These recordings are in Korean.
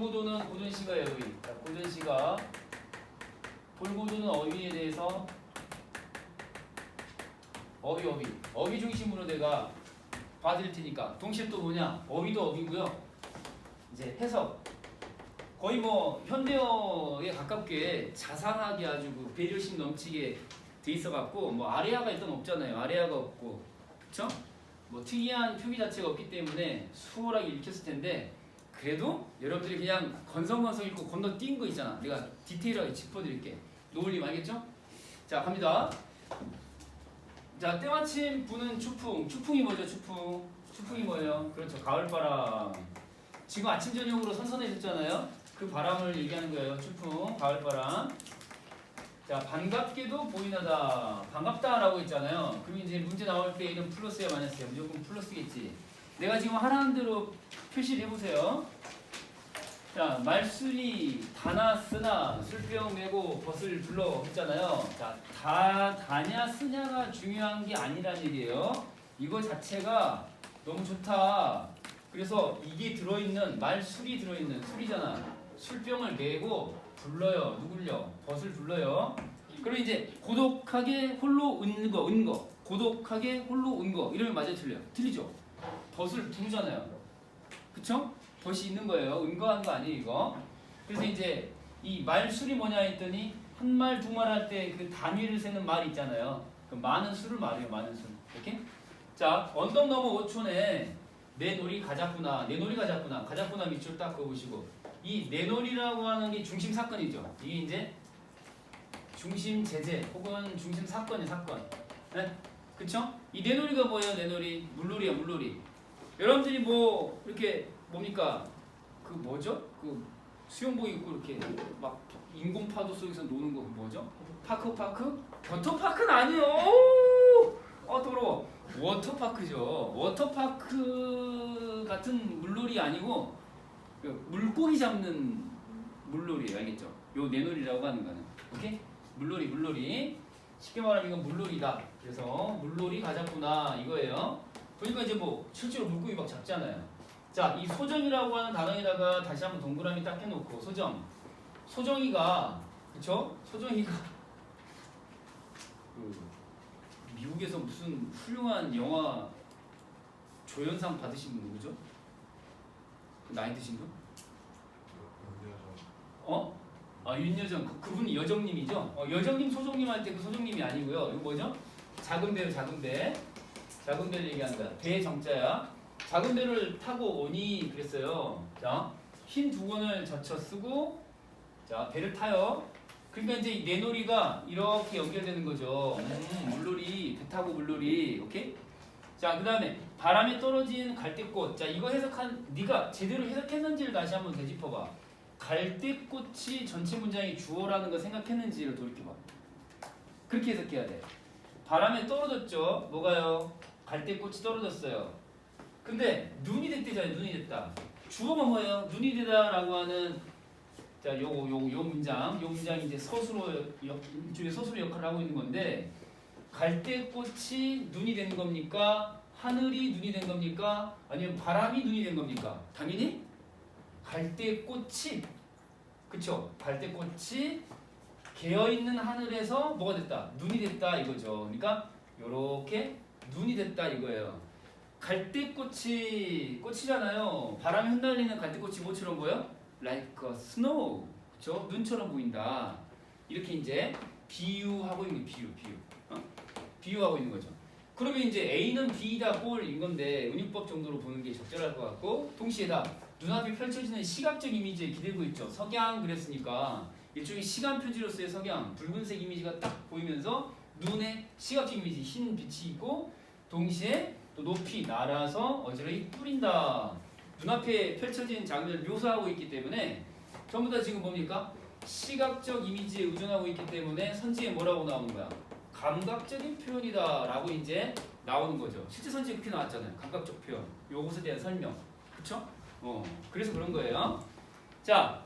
볼고도는 고전 시가 어휘. 자, 고전 시가 볼고도는 어휘에 대해서 어휘 어휘 어휘 중심으로 내가 봐드릴 테니까 동시에 또 뭐냐 어휘도 어휘고요. 이제 해석 거의 뭐 현대어에 가깝게 자상하게 아주 그 배려심 넘치게 돼 있어 갖고 뭐 아래아가 일단 없잖아요. 아래아가 없고 그쵸? 뭐 특이한 표기 자체가 없기 때문에 수월하게 읽혔을 텐데 그래도 여러분들이 그냥 건성건성 읽고 건너뛴 거 있잖아. 내가 디테일하게 짚어드릴게. 노을님 알겠죠? 자 갑니다. 자 때마침 부는 추풍. 추풍이 뭐죠? 추풍. 추풍이 뭐예요? 그렇죠. 가을바람. 지금 아침 저녁으로 선선해졌잖아요. 그 바람을 얘기하는 거예요. 추풍, 가을바람. 자 반갑게도 보이나다. 반갑다라고 했잖아요. 그럼 이제 문제 나올 때 이런 플러스야 마이너스야. 무조건 플러스겠지. 내가 지금 하라는 대로 표시를 해보세요. 자, 말술이 다나 쓰나 술병 메고 벗을 불러 했잖아요. 자, 다 다냐 쓰냐가 중요한 게 아니란 얘기예요. 이거 자체가 너무 좋다. 그래서 이게 들어있는 말술이 들어있는 술이잖아. 술병을 메고 불러요. 누굴요? 벗을 불러요. 그럼 이제 고독하게 홀로 은 거, 은 거. 고독하게 홀로 은 거. 이러면 맞아 틀려요. 틀리죠? 벗을 부르잖아요. 그쵸? 벗이 있는 거예요. 은거한 거 아니에요, 이거. 그래서 이제 이 말술이 뭐냐 했더니 한 말, 두 말 할 때 그 단위를 세는 말이 있잖아요. 그 많은 수를 말해요, 많은 수. 이렇게? 자, 언덕 넘어 5촌에 내 놀이 가자꾸나, 내 놀이 가자꾸나, 가자꾸나 밑줄 딱 그어보시고 이 내 놀이라고 하는 게 중심 사건이죠. 이게 이제 중심 제재 혹은 중심 사건이 사건. 네? 그쵸? 이 내 놀이가 뭐예요, 내 놀이? 물놀이야, 물놀이. 여러분들이 뭐 이렇게 뭡니까? 그 뭐죠? 그 수영복 입고 이렇게 막 인공 파도 속에서 노는 거 뭐죠? 파크 파크? 겨터 파크는 아니요. 어 더러워. 워터 파크죠. 워터 파크 같은 물놀이 아니고 그 물고기 잡는 물놀이 알겠죠? 요 내놀이라고 하는 거는. 오케이? 물놀이 물놀이. 쉽게 말하면 이건 물놀이다. 그래서 물놀이 가자꾸나 이거예요 보니까 이제 뭐 실제로 물고기 막 잡잖아요. 자, 이 소정이라고 하는 단어에다가 다시 한번 동그라미 딱 해놓고 소정. 소정이가 그쵸? 소정이가 그 미국에서 무슨 훌륭한 영화 조연상 받으신 분 누구죠? 그 나이 드신 분? 어? 아 윤여정 그, 그분이 여정님이죠? 어, 여정님 소정님 할때그 소정님이 아니고요. 이거 뭐죠? 작은 배요 작은 배. 작은 배를 얘기한다. 배 정자야. 작은 배를 타고 오니 그랬어요. 자, 흰 두건을 젖혀 쓰고 자 배를 타요. 그러니까 이제 이 내놀이가 이렇게 연결되는 거죠. 음, 물놀이 배 타고 물놀이 오케이. 자 그 다음에 바람에 떨어진 갈대꽃. 자 이거 해석한 네가 제대로 해석했는지를 다시 한번 되짚어봐. 갈대꽃이 전체 문장이 주어라는 거 생각했는지를 돌이켜봐. 그렇게 해석해야 돼. 바람에 떨어졌죠. 뭐가요? 갈대꽃이 떨어졌어요. 근데 눈이 됐대잖아요. 눈이 됐다. 주어가 뭐예요? 눈이 되다라고 하는 자, 요거 요거 요 문장, 요 문장이 이제 서술어 역, 일종의 서술어 역할을 하고 있는 건데 갈대꽃이 눈이 된 겁니까? 하늘이 눈이 된 겁니까? 아니면 바람이 눈이 된 겁니까? 당연히 갈대꽃이 그쵸? 갈대꽃이 개어 있는 하늘에서 뭐가 됐다? 눈이 됐다 이거죠. 그러니까 요렇게 눈이 됐다 이거예요. 갈대꽃이 꽃이잖아요. 바람이 흩날리는 갈대꽃이 뭐처럼 보여? Like a snow. 그쵸? 눈처럼 보인다. 이렇게 이제 비유하고 있는 비유, 비유. 어? 비유하고 있는 거죠. 그러면 이제 A는 B다 꼴인 건데 은유법 정도로 보는 게 적절할 것 같고 동시에 다 눈앞에 펼쳐지는 시각적 이미지에 기대고 있죠. 석양 그랬으니까 일종의 시간 표지로서의 석양 붉은색 이미지가 딱 보이면서 눈에 시각적 이미지 흰 빛이 있고 동시에 또 높이 날아서 어지러이 뿌린다. 눈앞에 펼쳐진 장면을 묘사하고 있기 때문에 전부 다 지금 뭡니까? 시각적 이미지에 의존하고 있기 때문에 선지에 뭐라고 나오는 거야? 감각적인 표현이다 라고 이제 나오는 거죠. 실제 선지에 그렇게 나왔잖아요. 감각적 표현. 요것에 대한 설명. 그쵸? 어, 그래서 그런 거예요. 자,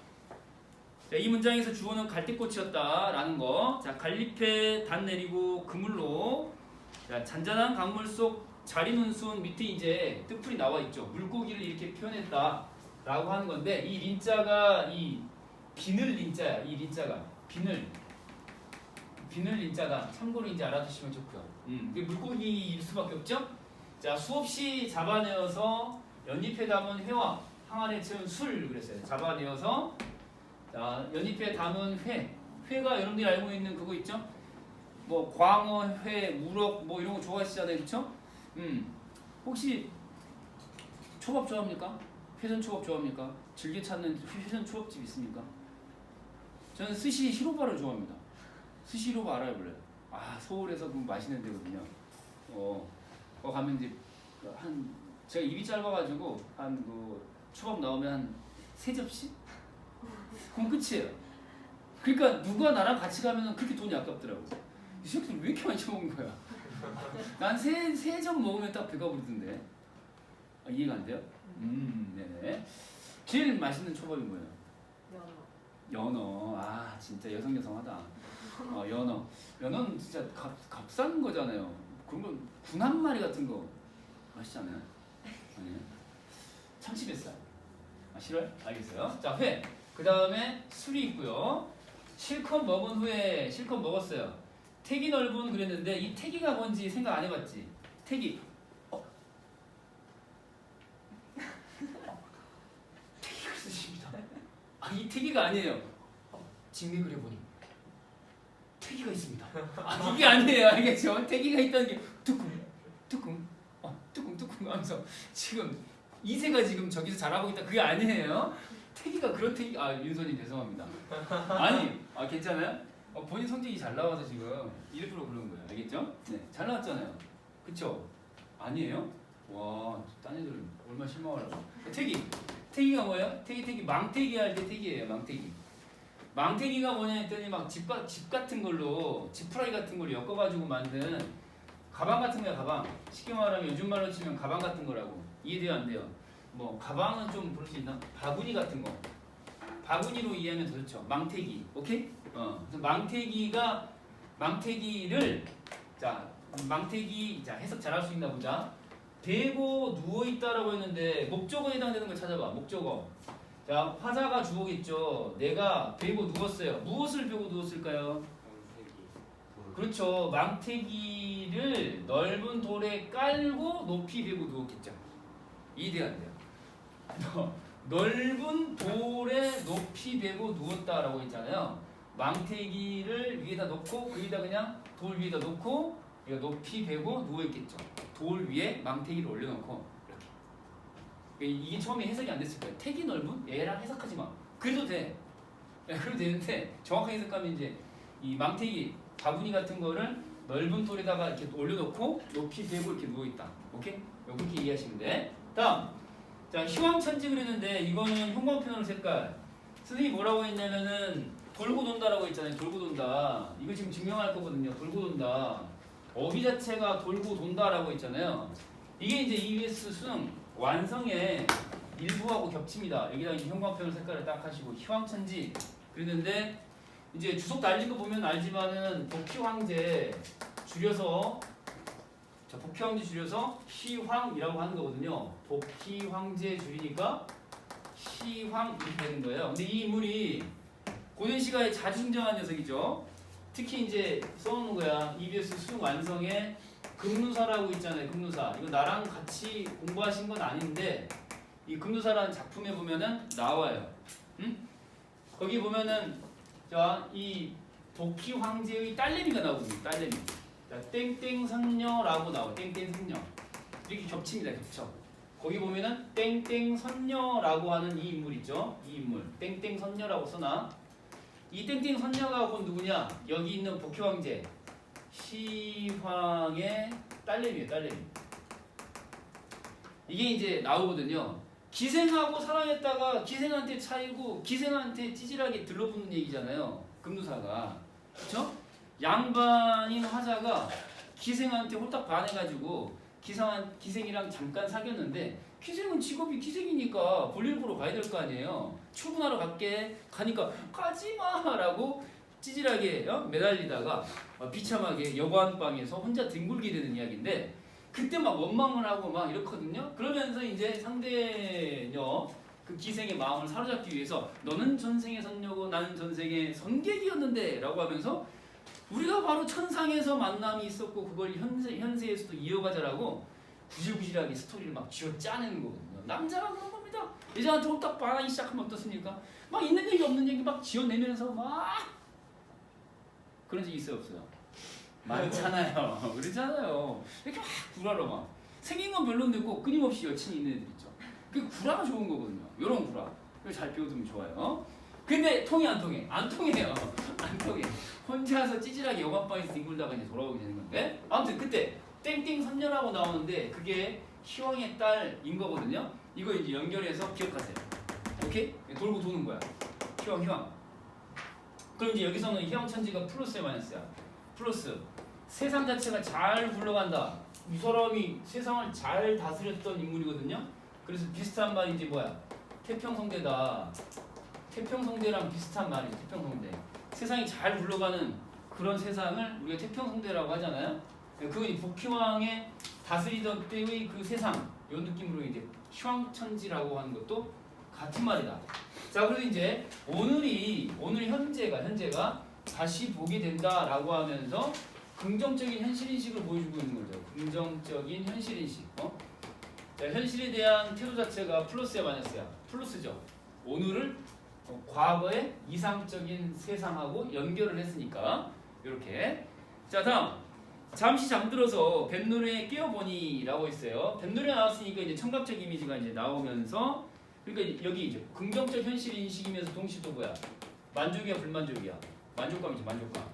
자, 이 문장에서 주어는 갈대꽃이었다라는 거. 자, 갈잎에 단 내리고 그물로 자, 잔잔한 강물 속 자리 눈순 밑에 이제 뜻풀이 나와 있죠. 물고기를 이렇게 표현했다. 라고 하는 건데 이 린자가 이 비늘 린자야. 이 린자가 비늘 비늘 린자다. 참고로 이제 알아두시면 좋고요. 음, 이게 물고기일 수밖에 없죠. 자 수없이 잡아내어서 연잎에 담은 회와 항아리에 채운 술 그랬어요. 잡아내어서 자 연잎에 담은 회 회가 여러분들이 알고 있는 그거 있죠? 뭐 광어, 회, 우럭 뭐 이런 거 좋아하시잖아요, 그렇죠? 음 혹시 초밥 좋아합니까? 회전 초밥 좋아합니까? 즐겨 찾는 회전 초밥집 있습니까? 저는 스시 히로바를 좋아합니다. 스시 히로바 알아요, 몰라요? 아 서울에서 그 맛있는 데거든요. 어, 거 가면 이제 그한 제가 입이 짧아가지고 한그 초밥 나오면 한 세 접시? 그럼 끝이에요. 그러니까 누가 나랑 같이 가면 그렇게 돈이 아깝더라고. 이 새끼들 왜 이렇게 많이 처먹은 거야? 난 세 세점 먹으면 딱 배가 부르던데. 아, 이해가 안 돼요? 음, 네네. 제일 맛있는 초밥이 뭐예요? 연어. 아, 진짜 여성 여성하다. 어, 연어. 연어는 진짜 값 값싼 거잖아요. 그런 건군한 마리 같은 거 맛있잖아요. 아니에요? 참치 뱃살. 아, 싫어요? 알겠어요. 자, 회. 그 다음에 술이 있고요. 실컷 먹은 후에 실컷 먹었어요. 택이 넓은 그랬는데 이 택이가 뭔지 생각 안 해봤지? 택이. 어? 택이가 쓰십니다. 아, 이 택이가 아니에요. 어, 직맥을 해보니 택이가 있습니다. 아, 이게 아니에요. 알겠죠? 택이가 있다는 게 뚜껑, 뚜껑, 어, 뚜껑, 뚜껑 하면서 지금 이세가 지금 저기서 잘하고 있다. 그게 아니에요. 택이가 그런 택이 아 윤선님 죄송합니다. 아니 아 괜찮아요? 어, 본인 성적이 잘 나와서 지금 일부러 그런 거예요. 알겠죠? 네, 잘 나왔잖아요. 그쵸? 아니에요? 와, 딴 애들은 얼마나 실망하려고. 택이, 택이가 뭐예요? 택이, 택이, 망택이 할때 택이에요, 망택이. 망택이가 뭐냐 했더니 막 집, 집 같은 걸로, 지푸라기 같은 걸로 엮어가지고 만든 가방 같은 거야, 가방. 쉽게 말하면 요즘 말로 치면 가방 같은 거라고. 이해돼요, 안 돼요? 뭐, 가방은 좀 부를 수 있나? 바구니 같은 거. 바구니로 이해하면 더 좋죠. 망태기. 오케이? 어. 그래서 망태기가 망태기를 자, 망태기 자, 해석 잘할 수 있나 보자. 대고 누워 있다라고 했는데 목적어에 해당되는 걸 찾아봐. 목적어. 자, 화자가 주어겠죠. 내가 베고 누웠어요. 무엇을 베고 누웠을까요? 그렇죠. 망태기를 넓은 돌에 깔고 높이 베고 누웠겠죠. 이해돼야 안 돼요? 너, 넓은 돌에 높이 베고 누웠다라고 했잖아요. 망태기를 위에다 놓고 그 위에다 그냥 돌 위에다 놓고 이거 높이 베고 누워 있겠죠. 돌 위에 망태기를 올려놓고 이렇게. 그러니까 이게 처음에 해석이 안 됐을 거예요. 택이 넓은 얘랑 해석하지 마. 그래도 돼. 야, 그래도 되는데 정확하게 해석하면 이제 이 망태기 바구니 같은 거를 넓은 돌에다가 이렇게 올려놓고 높이 베고 이렇게 누워 있다. 오케이? 이렇게 이해하시면 돼. 다음. 자, 희왕천지 그랬는데 이거는 형광펜으로 색깔. 선생님이 뭐라고 했냐면은 돌고 돈다라고 했잖아요. 돌고 돈다. 이거 지금 증명할 거거든요. 돌고 돈다. 어휘 자체가 돌고 돈다라고 했잖아요. 이게 이제 EBS 수능 완성의 일부하고 겹칩니다. 여기다 이제 형광펜으로 색깔을 딱 하시고 희왕천지 그랬는데 이제 주석 달린 거 보면 알지만은 복희황제 줄여서 자, 복희황제 줄여서 희황이라고 하는 거거든요. 복희황제 줄이니까 희황 이렇게 되는 거예요. 근데 이 인물이 고전 시가에 자주 등장한 녀석이죠. 특히 이제 써놓는 거야. EBS 수능 완성에 금누사라고 있잖아요. 금누사. 이거 나랑 같이 공부하신 건 아닌데 이 금누사라는 작품에 보면은 나와요. 응? 거기 보면은 자이 복희 황제의 딸내미가 나오거든요. 딸내미. 자, 땡땡 선녀라고 나와. 땡땡 선녀. 이렇게 겹칩니다. 겹쳐. 거기 보면은 땡땡 선녀라고 하는 이 인물 있죠. 이 인물. 땡땡 선녀라고 써놔. 이 땡땡 선녀가 곧 누구냐? 여기 있는 복희 황제. 시황의 딸내미예요. 딸내미. 이게 이제 나오거든요. 기생하고 사랑했다가 기생한테 차이고 기생한테 찌질하게 들러붙는 얘기잖아요. 금두사가. 그렇죠? 양반인 화자가 기생한테 홀딱 반해가지고 기생한 기생이랑 잠깐 사귀었는데 기생은 직업이 기생이니까 볼일 보러 가야 될 거 아니에요. 출근하러 갈게 가니까 가지마라고 찌질하게 어? 매달리다가 어, 비참하게 여관방에서 혼자 뒹굴게 되는 이야기인데 그때 막 원망을 하고 막 이렇거든요. 그러면서 이제 상대녀 그 기생의 마음을 사로잡기 위해서 너는 전생의 선녀고 나는 전생의 선객이었는데 라고 하면서 우리가 바로 천상에서 만남이 있었고 그걸 현세, 현세에서도 이어가자라고 구질구질하게 스토리를 막 쥐어 짜내는 거거든요. 남자가 그런 겁니다. 여자한테 딱 반하기 시작하면 어떻습니까? 막 있는 얘기 없는 얘기 막 지어내면서 막 그런 적 있어요 없어요? 많잖아요. 그러잖아요. 이렇게 막 구라로 막 생긴 건 별론데 꼭 끊임없이 여친이 있는 애들 있죠. 그 구라가 좋은 거거든요. 이런 구라. 이거 잘 배워두면 좋아요. 근데 통이 안 통해. 안 통해요. 안 통해. 혼자서 찌질하게 영화방에서 뒹굴다가 이제 돌아오게 되는 건데. 아무튼 그때 땡땡 선녀라고 나오는데 그게 희왕의 딸인 거거든요. 이거 이제 연결해서 기억하세요. 오케이? 돌고 도는 거야. 희왕 희왕. 그럼 이제 여기서는 희왕 천지가 플러스에 마이너스야. 플러스. 세상 자체가 잘 굴러간다. 이 사람이 세상을 잘 다스렸던 인물이거든요. 그래서 비슷한 말이 이제 뭐야? 태평성대다. 태평성대랑 비슷한 말이 태평성대. 세상이 잘 굴러가는 그런 세상을 우리가 태평성대라고 하잖아요. 그건 이 복희왕의 다스리던 때의 그 세상 이 느낌으로 이제 희왕천지라고 하는 것도 같은 말이다. 자, 그래서 이제 오늘이 오늘 현재가 현재가 다시 보게 된다라고 하면서 긍정적인 현실 인식을 보여주고 있는 거죠. 긍정적인 현실 인식. 어? 자, 현실에 대한 태도 자체가 플러스야 마이너스야? 플러스죠. 오늘을 어, 과거의 이상적인 세상하고 연결을 했으니까 이렇게. 자, 다음. 잠시 잠들어서 뱃노래 깨어보니라고 있어요. 뱃노래 나왔으니까 이제 청각적 이미지가 이제 나오면서 그러니까 여기 이제 긍정적 현실 인식이면서 동시에 또 뭐야? 만족이야 불만족이야? 만족감이지 만족감.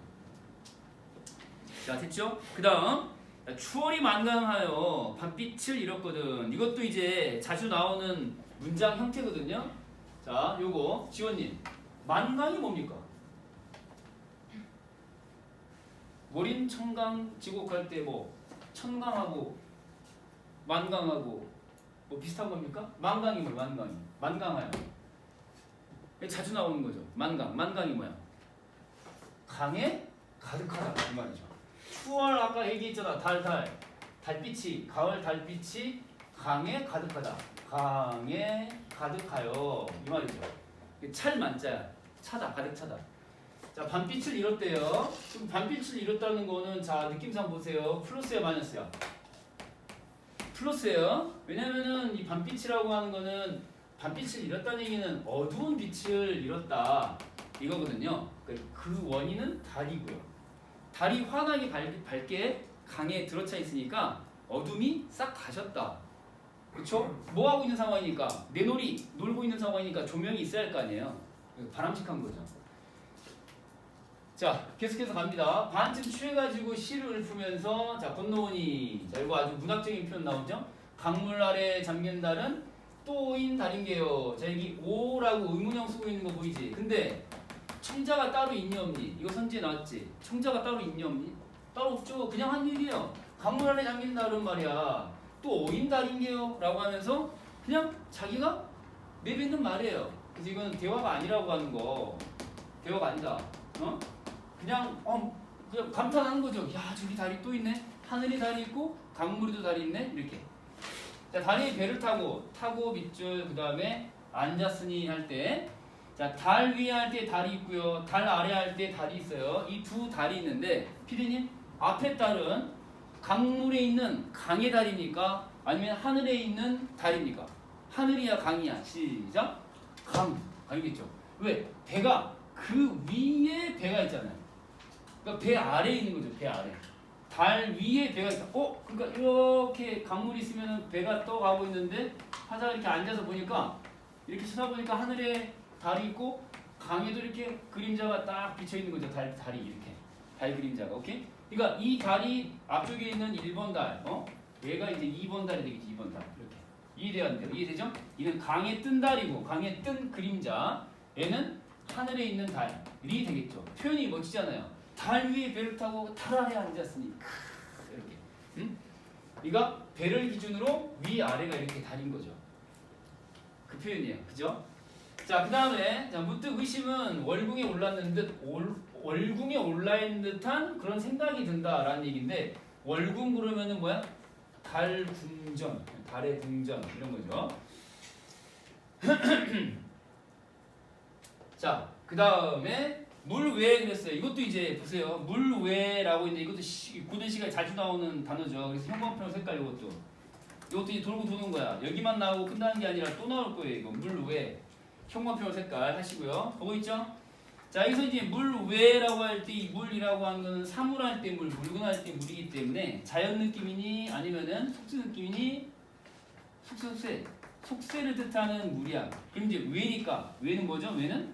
자 됐죠? 그 다음 추월이 만강하여 밤빛을 잃었거든. 이것도 이제 자주 나오는 문장 형태거든요. 자 요거 지원님 만강이 뭡니까? 월인 청강 지곡 할때뭐 천강하고 만강하고 뭐 비슷한 겁니까? 만강이 뭐야? 만강이. 만강하여 자주 나오는 거죠. 만강. 만강이 뭐야? 강에 가득하다. 이 말이죠. 추월 아까 얘기했잖아. 달달. 달빛이 가을 달빛이 강에 가득하다. 강에 가득하여. 이 말이죠. 찰 만자야. 차다. 가득 차다 자 반빛을 잃었대요 그럼 반빛을 잃었다는 거는 자 느낌상 보세요 플러스야 마이너스야 플러스예요. 왜냐면은 이 반빛이라고 하는 거는 반빛을 잃었다는 얘기는 어두운 빛을 잃었다 이거거든요. 그- 그 원인은 달이고요. 달이 환하게 밝, 밝게 강에 들어차 있으니까 어둠이 싹 가셨다. 그렇죠? 뭐 하고 있는 상황이니까 내 놀이 놀고 있는 상황이니까 조명이 있어야 할 거 아니에요. 바람직한 거죠. 자 계속해서 갑니다. 반쯤 취해가지고 시를 읊으면서 자 건너오니 자 이거 아주 문학적인 표현 나오죠. 강물 아래 잠긴 달은 또인 달인게요. 자 여기 오라고 의문형 쓰고 있는 거 보이지? 근데 청자가 따로 있니 없니? 이거 선지에 나왔지? 청자가 따로 있니 없니? 따로 없죠. 그냥 한 얘기예요. 강물 아래 잠긴 달은 말이야. 또 오인 달인게요. 라고 하면서 그냥 자기가 내뱉는 말이에요. 그래서 이건 대화가 아니라고 하는 거. 대화가 아니다. 어? 그냥 어 그냥 감탄하는 거죠. 야 저기 달이 또 있네. 하늘에 달이 있고 강물에도 달이 있네. 이렇게. 자 달이 배를 타고 타고 밑줄 그 다음에 앉았으니 할 때. 자달 위에 할때 달이 있고요. 달 아래 할때 달이 있어요. 이두 달이 있는데 피디님 앞에 달은 강물에 있는 강의 달입니까? 아니면 하늘에 있는 달입니까? 하늘이야 강이야 시작 강 강이겠죠. 왜 배가 그 위에 배가 있잖아요. 그러니까 배 아래에 있는 거죠. 배 아래. 달 위에 배가 있다. 어? 그러니까 이렇게 강물이 있으면 배가 떠가고 있는데 하다가 이렇게 앉아서 보니까 이렇게 쳐다보니까 하늘에 달이 있고 강에도 이렇게 그림자가 딱 비쳐 있는 거죠. 달 달이 이렇게 달 그림자가 오케이. 그러니까 이 달이 앞쪽에 있는 1번 달, 어? 얘가 이제 2번 달이 되겠지. 2번 달 이렇게 이해돼야 돼요. 이해되죠? 이는 강에 뜬 달이고 강에 뜬 그림자. 얘는 하늘에 있는 달이 되겠죠. 표현이 멋지잖아요. 달 위에 배를 타고 달 아래 앉았으니 크, 이렇게. 응? 그러니까 배를 기준으로 위 아래가 이렇게 달인 거죠. 그 표현이에요. 그죠? 자, 그 다음에 자, 문득 의심은 월궁에 올랐는 듯 올, 월궁에 올라 있는 듯한 그런 생각이 든다라는 얘기인데 월궁 그러면은 뭐야? 달 궁전, 달의 궁전 이런 거죠. 자, 그 다음에 물외 그랬어요. 이것도 이제 보세요. 물외라고 있는데 이것도 시, 고등 시간에 자주 나오는 단어죠. 그래서 형광펜 색깔 이것도. 이것도 이제 돌고 도는 거야. 여기만 나오고 끝나는 게 아니라 또 나올 거예요. 이거 물외. 형광펜 색깔 하시고요. 보고 있죠? 자, 여기서 이제 물외라고 할 때 이 물이라고 하는 거는 사물할 때 물, 물건할 때 물이기 때문에 자연 느낌이니 아니면은 속세 느낌이니 속세 속세를 뜻하는 물이야. 그럼 이제 외니까 외는 뭐죠? 외는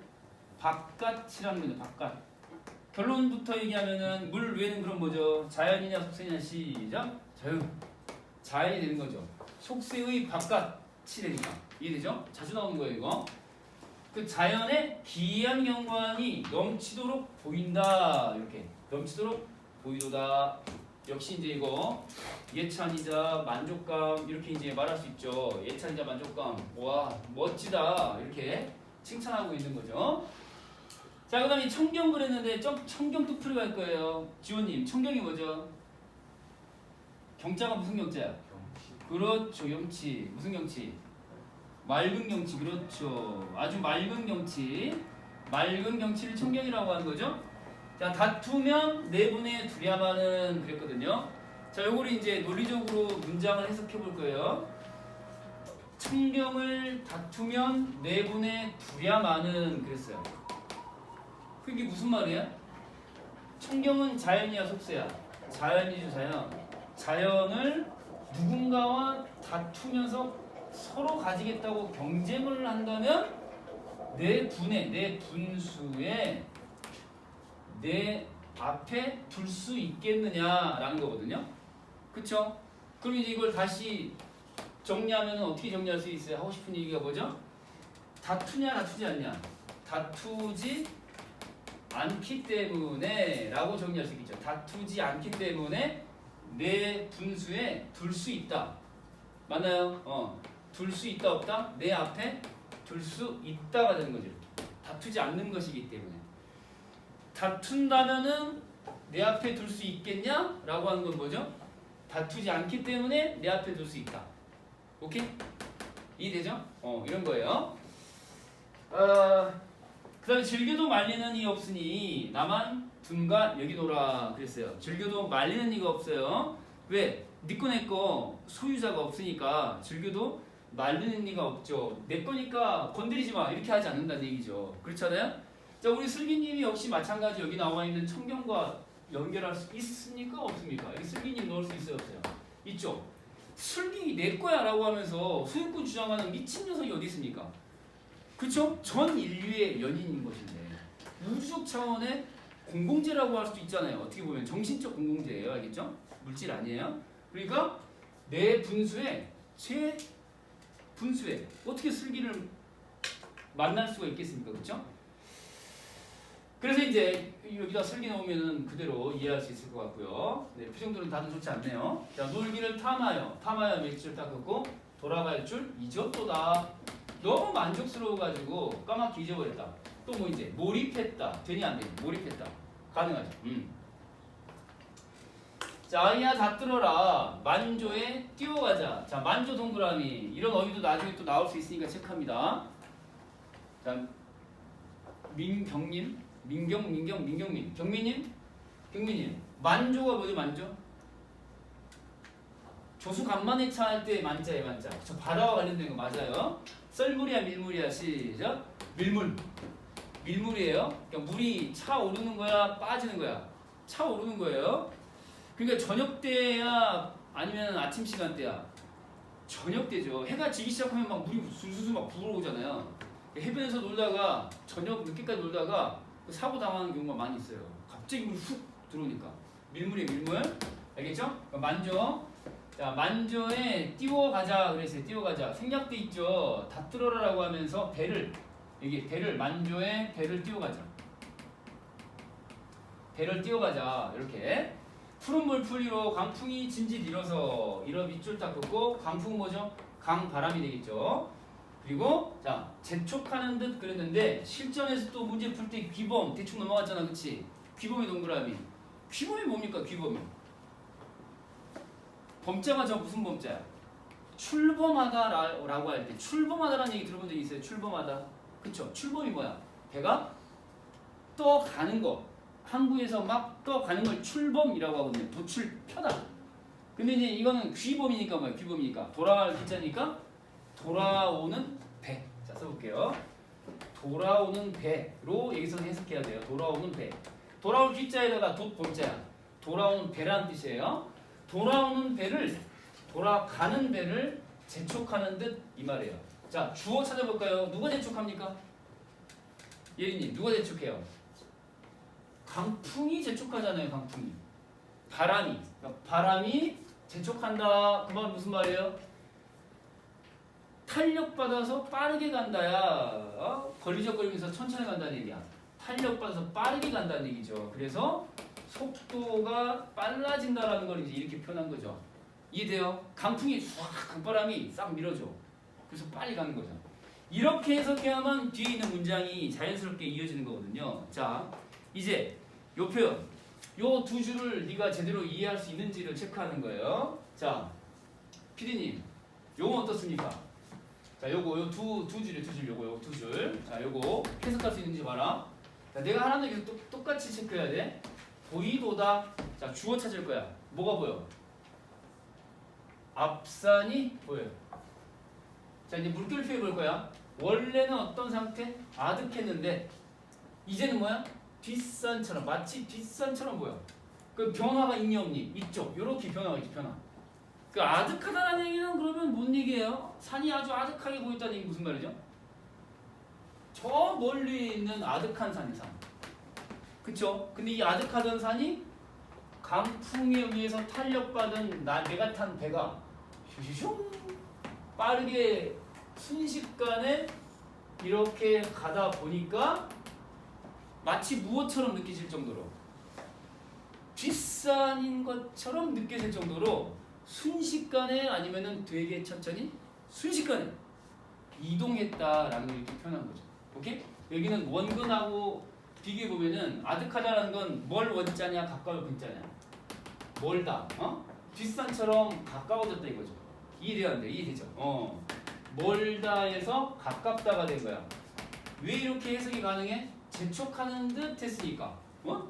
바깥이라는 거죠. 바깥. 결론부터 얘기하면은 물 외는 그럼 뭐죠? 자연이냐 속세냐 시작. 자연. 자연이 되는 거죠. 속세의 바깥이 되니까 이해되죠? 자주 나오는 거예요 이거. 그 자연의 기이한 경관이 넘치도록 보인다 이렇게 넘치도록 보이도다. 역시 이제 이거 예찬이자 만족감 이렇게 이제 말할 수 있죠. 예찬이자 만족감 와 멋지다 이렇게 칭찬하고 있는 거죠. 자 그 다음에 청경 그랬는데 청- 청경 또 풀이할 거예요. 지원님 청경이 뭐죠? 경자가 무슨 경자야? 그렇죠 경치 무슨 경치? 맑은 경치 그렇죠 아주 맑은 경치 맑은 경치를 청경이라고 하는 거죠. 자 다투면 내분의 두려마는 그랬거든요. 자 요거를 이제 논리적으로 문장을 해석해 볼 거예요. 청경을 다투면 내분의 두려마는 그랬어요. 그게 무슨 말이야? 청경은 자연이야 속세야? 자연이죠 자연. 자연을 누군가와 다투면서 서로 가지겠다고 경쟁을 한다면 내 분에 내 분수에 내 앞에 둘 수 있겠느냐라는 거거든요. 그쵸? 그럼 이제 이걸 다시 정리하면 어떻게 정리할 수 있어요? 하고 싶은 얘기가 뭐죠? 다투냐 다투지 않냐? 다투지 않기 때문에 라고 정리할 수 있겠죠. 다투지 않기 때문에 내 분수에 둘 수 있다. 맞나요? 어. 둘 수 있다 없다? 내 앞에 둘 수 있다가 되는 거죠. 다투지 않는 것이기 때문에. 다툰다면은 내 앞에 둘 수 있겠냐? 라고 하는 건 뭐죠? 다투지 않기 때문에 내 앞에 둘 수 있다. 오케이? 이해되죠? 어, 이런 거예요. 어, 그 다음에 즐겨도 말리는 이 없으니 나만 둔가 여기 놀아 그랬어요. 즐겨도 말리는 이가 없어요. 왜? 니꺼 내꺼 소유자가 없으니까 즐겨도 말리는 이가 없죠. 내 거니까 건드리지 마 이렇게 하지 않는다는 얘기죠. 그렇잖아요? 자 우리 슬기님이 역시 마찬가지 여기 나와 있는 청경과 연결할 수 있습니까 없습니까? 여기 슬기님 넣을 수 있어요 없어요? 있죠. 슬기 내 거야 라고 하면서 소유권 주장하는 미친 녀석이 어디 있습니까? 그쵸? 전 인류의 연인인 것인데 우주적 차원의 공공재라고 할 수도 있잖아요. 어떻게 보면 정신적 공공재예요, 알겠죠? 물질 아니에요. 그러니까 내 분수에 제 분수에 어떻게 슬기를 만날 수가 있겠습니까, 그렇죠? 그래서 이제 여기다 슬기 넣으면은 그대로 이해할 수 있을 것 같고요. 네, 표정들은 다들 좋지 않네요. 자, 놀기를 탐하여, 탐하여 며칠 닦았고 돌아갈 줄 잊었도다. 너무 만족스러워가지고 까맣게 잊어버렸다. 또 뭐 이제 몰입했다. 되니 안 되니? 몰입했다. 가능하죠. 음. 자, 아이야 다 들어라. 만조에 뛰어가자. 자, 만조 동그라미. 이런 어휘도 나중에 또 나올 수 있으니까 체크합니다. 자, 민경님, 민경, 민경, 민경민, 경민님, 경민님. 만조가 뭐죠, 만조? 조수 간만에 차 할 때 만자에 만자. 저 바다와 관련된 거 맞아요. 썰물이야 밀물이야 시작. 밀물. 밀물이에요. 그러니까 물이 차 오르는 거야, 빠지는 거야. 차 오르는 거예요. 그러니까 저녁 때야 아니면 아침 시간대야. 저녁 때죠. 해가 지기 시작하면 막 물이 술술술 막 불어오잖아요. 해변에서 놀다가 저녁 늦게까지 놀다가 그 사고 당하는 경우가 많이 있어요. 갑자기 물이 훅 들어오니까 밀물이 밀물. 알겠죠? 그러니까 만져. 자 만조에 띄워가자 그랬어요. 띄워가자. 생략돼 있죠. 다 뚫어라라고 하면서 배를 여기 배를 만조에 배를 띄워가자. 배를 띄워가자 이렇게 푸른 물 풀이로 강풍이 진짓 일어서 이러 밑줄 딱 긋고 강풍 뭐죠? 강바람이 되겠죠. 그리고 자 재촉하는 듯 그랬는데 실전에서 또 문제 풀 때 귀범 대충 넘어갔잖아, 그치? 귀범의 동그라미. 귀범이 뭡니까? 귀범이. 범자가 저 무슨 범자야? 출범하다라고 할 때 출범하다라는 얘기 들어본 적 있어요? 출범하다. 그쵸? 출범이 뭐야? 배가 떠가는 거. 항구에서 막 떠가는 걸 출범이라고 하거든요. 도출 펴다. 근데 이제 이거는 귀범이니까 뭐야? 귀범이니까 돌아갈 기자니까 돌아오는 배. 자 써볼게요. 돌아오는 배로 여기서 해석해야 돼요. 돌아오는 배. 돌아올 귀자에다가 돛 본자야. 돌아오는 배라는 뜻이에요. 돌아오는 배를 돌아가는 배를 재촉하는 듯 이 말이에요. 자 주어 찾아볼까요? 누가 재촉합니까? 예린님 누가 재촉해요? 강풍이 재촉하잖아요. 강풍이 바람이 그러니까 바람이 재촉한다. 그 말 무슨 말이에요? 탄력 받아서 빠르게 간다야. 어? 걸리적거리면서 천천히 간다는 얘기야. 탄력 받아서 빠르게 간다는 얘기죠. 그래서 속도가 빨라진다라는 걸 이제 이렇게 표현한 거죠. 이해돼요? 강풍이 싹 강바람이 싹 밀어줘. 그래서 빨리 가는 거죠. 이렇게 해석해야만 뒤에 있는 문장이 자연스럽게 이어지는 거거든요. 자, 이제 요 표현, 요 두 줄을 네가 제대로 이해할 수 있는지를 체크하는 거예요. 자, 피디님, 요거 어떻습니까? 자, 요거 요 두 두 줄이 두 줄, 요거 요두 줄. 자, 요거 해석할 수 있는지 봐라. 자, 내가 게 똑- 똑같이 체크해야 돼. 보이도다. 자, 주어 찾을 거야. 뭐가 보여? 앞산이 보여요. 자, 이제 물결 표해 볼 거야. 원래는 어떤 상태? 아득했는데 이제는 뭐야? 뒷산처럼 마치 뒷산처럼 보여. 그 변화가 있니 없니? 있죠. 요렇게 변화가 있죠. 변화. 그 아득하다는 얘기는 그러면 뭔 얘기예요? 산이 아주 아득하게 보였다는 얘기 무슨 말이죠? 저 멀리 있는 아득한 산이 산. 그쵸? 근데 이 아득하던 산이 강풍에 의해서 탄력받은 나 내가 탄 배가 슈슈슝 빠르게 순식간에 이렇게 가다 보니까 마치 무엇처럼 느껴질 정도로 뒷산인 것처럼 느껴질 정도로 순식간에 아니면은 되게 천천히 순식간에 이동했다라는 걸 이렇게 표현한 거죠. 오케이? 여기는 원근하고 비교해 보면은 아득하다라는 건 뭘 원자냐 가까울 근자냐 멀다 어 뒷산처럼 가까워졌다 이거죠 이해돼야 안 돼? 이해되죠? 어 멀다에서 가깝다가 된 거야 왜 이렇게 해석이 가능해? 재촉하는 듯 했으니까 어?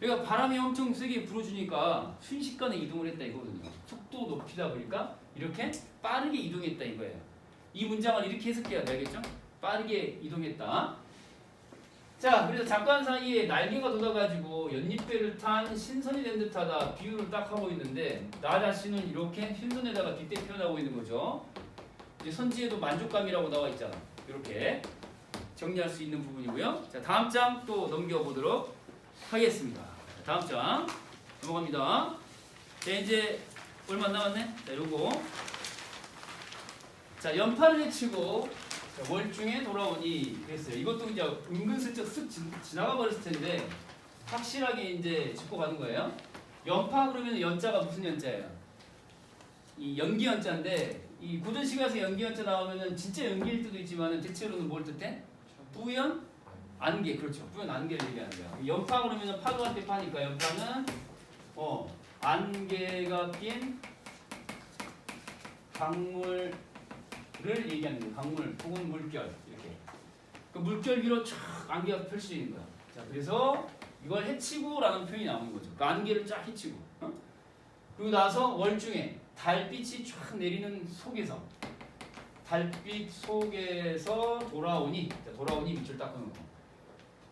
그러니까 바람이 엄청 세게 불어주니까 순식간에 이동을 했다 이거거든요 속도 높이다 보니까 이렇게 빠르게 이동했다 이거예요 이 문장을 이렇게 해석해야 돼 알겠죠? 빠르게 이동했다 자, 그래서 잠깐 사이에 날개가 돋아가지고 연잎배를 탄 신선이 된 듯하다 비유를 딱 하고 있는데 나 자신은 이렇게 신선에다가 뒷대 표현하고 있는 거죠. 이제 선지에도 만족감이라고 나와 있잖아. 이렇게 정리할 수 있는 부분이고요. 자, 다음 장 또 넘겨보도록 하겠습니다. 자, 다음 장 넘어갑니다. 자, 이제 얼마 안 남았네. 자, 요거 자 해치고 자, 월중에 돌아오니 그랬어요. 이것도 이제 은근슬쩍 쓱 지, 지나가 버렸을 텐데 확실하게 이제 짚고 가는 거예요. 연파 그러면 연자가 무슨 연자예요? 이 연기 연자인데 이 고전 시가에서 연기 연자 나오면은 진짜 연기일 때도 있지만은 대체로는 뭘 뜻해? 뿌연 안개 그렇죠. 뿌연 안개를 얘기하는 거야. 연파 그러면은 파도할 때 파니까 연파는 어 안개가 낀 강물 를 얘기하는 거예요. 강물 혹은 물결 이렇게. 그 물결 위로 쫙 안개가 펼 수 있는 거야. 자, 그래서 이걸 해치고라는 표현이 나오는 거죠. 그 안개를 쫙 해치고. 어? 그리고 나서 월중에 달빛이 쫙 내리는 속에서 달빛 속에서 돌아오니 자, 돌아오니 밑줄 거.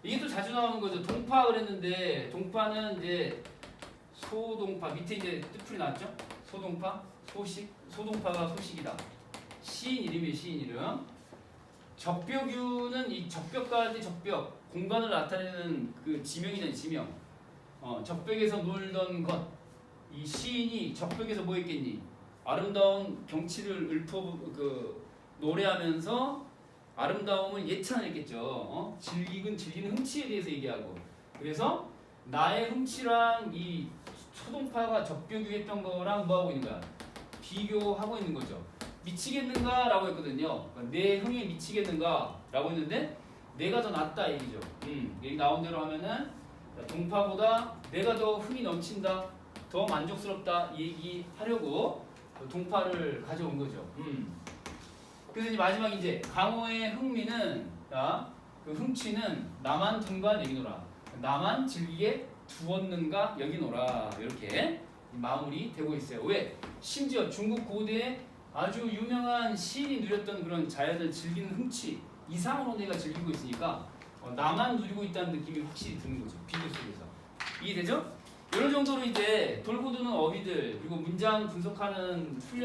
이게 또 자주 나오는 거죠. 동파 그랬는데 동파는 이제 소동파 밑에 이제 뜻풀이 나왔죠. 소동파, 소식, 소동파가 소식이다. 시인 이름이에요 시인 이름. 적벽유는 이 적벽까지 적벽 공간을 나타내는 그 지명이잖아요 지명. 어, 적벽에서 놀던 것 이 시인이 적벽에서 뭐 했겠니? 아름다운 경치를 읊어 그 노래하면서 아름다움을 예찬했겠죠. 어? 즐기는 즐기는 흠치에 대해서 얘기하고. 그래서 나의 흠치랑 이 소동파가 적벽유 했던 거랑 뭐 하고 있는 거야? 비교하고 있는 거죠 미치겠는가라고 했거든요. 그러니까 내 흥에 미치겠는가라고 했는데 내가 더 낫다 얘기죠. 음, 여기 나온 대로 하면은 동파보다 내가 더 흥이 넘친다, 더 만족스럽다 얘기하려고 동파를 가져온 거죠. 음. 그래서 이제 마지막 이제 강호의 흥미는 자, 그 흥취는 나만 둔과 여기노라. 나만 즐기게 두었는가 여기노라. 이렇게 마무리 되고 있어요. 왜? 심지어 중국 고대에 아주 유명한 시인이 누렸던 그런 자연을 즐기는 흥취 이상으로 내가 즐기고 있으니까 어, 나만 누리고 있다는 느낌이 확실히 드는 거죠. 비교 속에서. 이해되죠? 이런 정도로 이제 돌고 도는 어휘들 그리고 문장 분석하는 훈련을